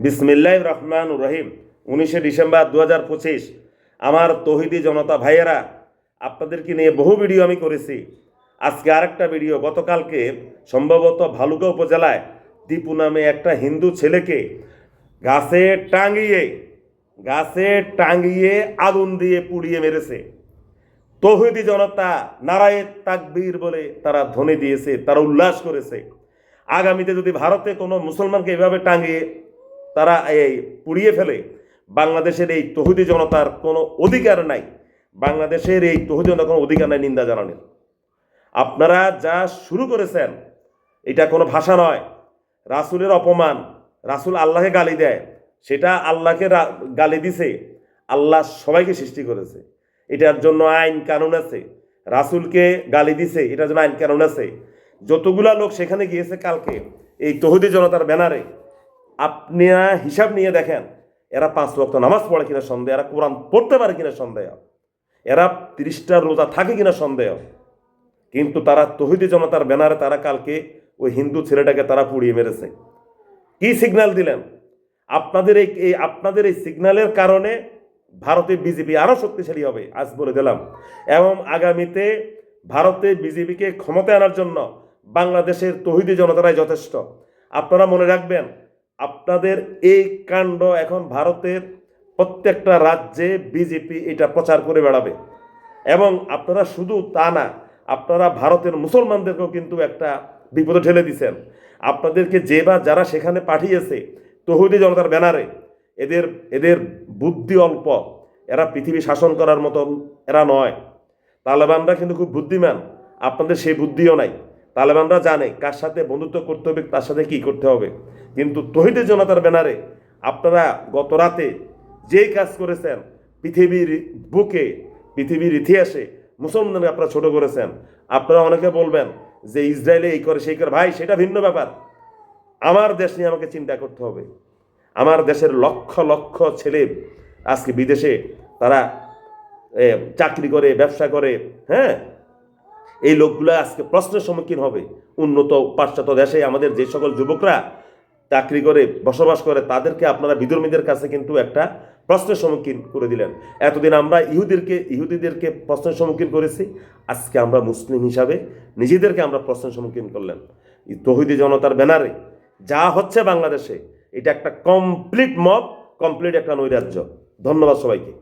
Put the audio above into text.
বিসমিল্লাহ রহমান রহিম। উনিশে ডিসেম্বর দু হাজার পঁচিশ, আমার তহিদি জনতা ভাইয়েরা আপনাদেরকে নিয়ে বহু ভিডিও আমি করেছি। আজকে আরেকটা ভিডিও, গতকালকে সম্ভবত ভালুকা উপজেলায় দীপু নামে একটা হিন্দু ছেলেকে গাছে টাঙ্গিয়ে গাছে টাঙ্গিয়ে আগুন দিয়ে পুড়িয়ে মেরেছে। তহিদি জনতা নারায়ে তাকবীর বলে তারা ধ্বনি দিয়েছে, তারা উল্লাস করেছে। আগামীতে যদি ভারতে কোনো মুসলমানকে এভাবে টাঙিয়ে তারা এই পুড়িয়ে ফেলে। বাংলাদেশের এই তহুদি জনতার কোনো অধিকার নাই। বাংলাদেশের এই তহুদি জনতার কোনো অধিকার নাই, নিন্দা জানানোর। আপনারা যা শুরু করেছেন, এটা কোনো ভাষা নয়। রাসুলের অপমান, রাসুল আল্লাহকে গালি দেয়, সেটা আল্লাহকে গালি দিছে, আল্লাহ সবাইকে সৃষ্টি করেছে। এটার জন্য আইন কানুন আছে। রাসুলকে গালি দিছে, এটার জন্য আইন কানুন আছে। যতগুলা লোক সেখানে গিয়েছে কালকে, এই তহুদি জনতার ব্যানারে আপনারা হিসাব নিয়ে দেখেন, এরা পাঁচ ওয়াক্ত নামাজ পড়ে কিনা সন্দেহ, এরা কোরআন পড়তে পারে কিনা সন্দেহ, এরা তিরিশটা রোজা থাকে কিনা সন্দেহ। কিন্তু তারা তহিদি জনতার ব্যানারে তারা কালকে ওই হিন্দু ছেলেটাকে তারা পুড়িয়ে মেরেছে। কি সিগন্যাল দিলেন? আপনাদের এই এই, আপনাদের এই সিগন্যালের কারণে ভারতে বিজেপি আরও শক্তিশালী হবে, আজ বলে দিলাম। এবং আগামীতে ভারতে বিজেপিকে ক্ষমতায় আনার জন্য বাংলাদেশের তহিদি জনতারাই যথেষ্ট। আপনারা মনে রাখবেন আপনাদের এই কাণ্ড এখন ভারতের প্রত্যেকটা রাজ্যে বিজেপি এটা প্রচার করে বেড়াবে। এবং আপনারা শুধু তা না, আপনারা ভারতের মুসলমানদেরকেও কিন্তু একটা বিপদে ঠেলে দিছেন। আপনাদেরকে যে বা যারা সেখানে পাঠিয়েছে, তহুদি জনতার ব্যানারে, এদের এদের বুদ্ধি অল্প। এরা পৃথিবী শাসন করার মতো এরা নয়। তালেবানরা কিন্তু খুব বুদ্ধিমান। আপনাদের সেই বুদ্ধিও নাই। তালেবানরা জানে কার সাথে বন্ধুত্ব করতে হবে, তার সাথে কি করতে হবে। কিন্তু তহিদের জনতার ব্যানারে আপনারা গত রাতে যেই কাজ করেছেন, পৃথিবীর বুকে, পৃথিবীর ইতিহাসে মুসলমানকে আপনারা ছোট করেছেন। আপনারা অনেকে বলবেন যে ইসরায়েলে এই করে, সেই করে। ভাই, সেটা ভিন্ন ব্যাপার। আমার দেশ নিয়ে আমাকে চিন্তা করতে হবে। আমার দেশের লক্ষ লক্ষ ছেলে আজকে বিদেশে তারা চাকরি করে, ব্যবসা করে হ্যাঁ? এই লোকগুলো আজকে প্রশ্নের সম্মুখীন হবে। উন্নত পাশ্চাত্য দেশে আমাদের যে সকল যুবকরা চাকরি করে, বসবাস করে, তাদেরকে আপনারা বিধর্মীদের কাছে কিন্তু একটা প্রশ্নের সম্মুখীন করে দিলেন। এতদিন আমরা ইহুদিরকে ইহুদিদেরকে প্রশ্নের সম্মুখীন করেছি। আজকে আমরা মুসলিম হিসাবে নিজেদেরকে আমরা প্রশ্নের সম্মুখীন করলেন। তহিদি জনতার ব্যানারে যা হচ্ছে বাংলাদেশে, এটা একটা কমপ্লিট মব কমপ্লিট একটা নৈরাজ্য। ধন্যবাদ সবাইকে।